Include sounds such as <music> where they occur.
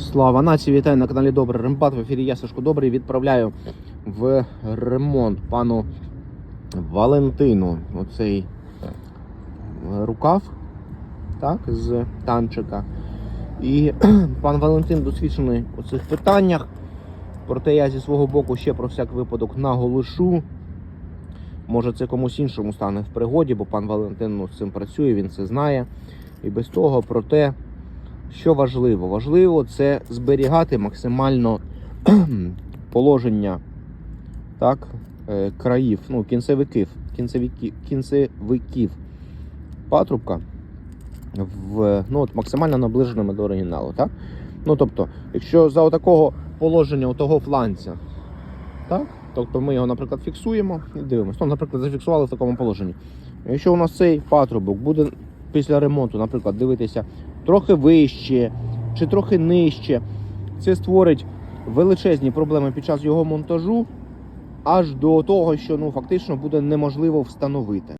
Слава нації, вітаю на каналі Добрий Рембат. В ефірі я Сашко Добрий. Відправляю в ремонт пану Валентину. Оцей рукав так, з танчика. І <clears throat> пан Валентин досвідчений у цих питаннях. Проте я зі свого боку ще про всяк випадок наголошу. Може це комусь іншому стане в пригоді, бо пан Валентин ну, з цим працює, він це знає. І без того, проте, що важливо? Важливо це зберігати максимально <clears throat> положення так, е, країв, ну, кінцевиків, кінцевиків, патрубка в, ну, от, максимально наближеними до оригіналу. Так? Ну, тобто, якщо за такого положення того фланця, так? Тобто ми його, наприклад, фіксуємо і дивимося. Ну, наприклад, зафіксували в такому положенні. Якщо у нас цей патрубок буде після ремонту, наприклад, дивитися трохи вище чи трохи нижче, це створить величезні проблеми під час його монтажу, аж до того, що ну, фактично буде неможливо встановити.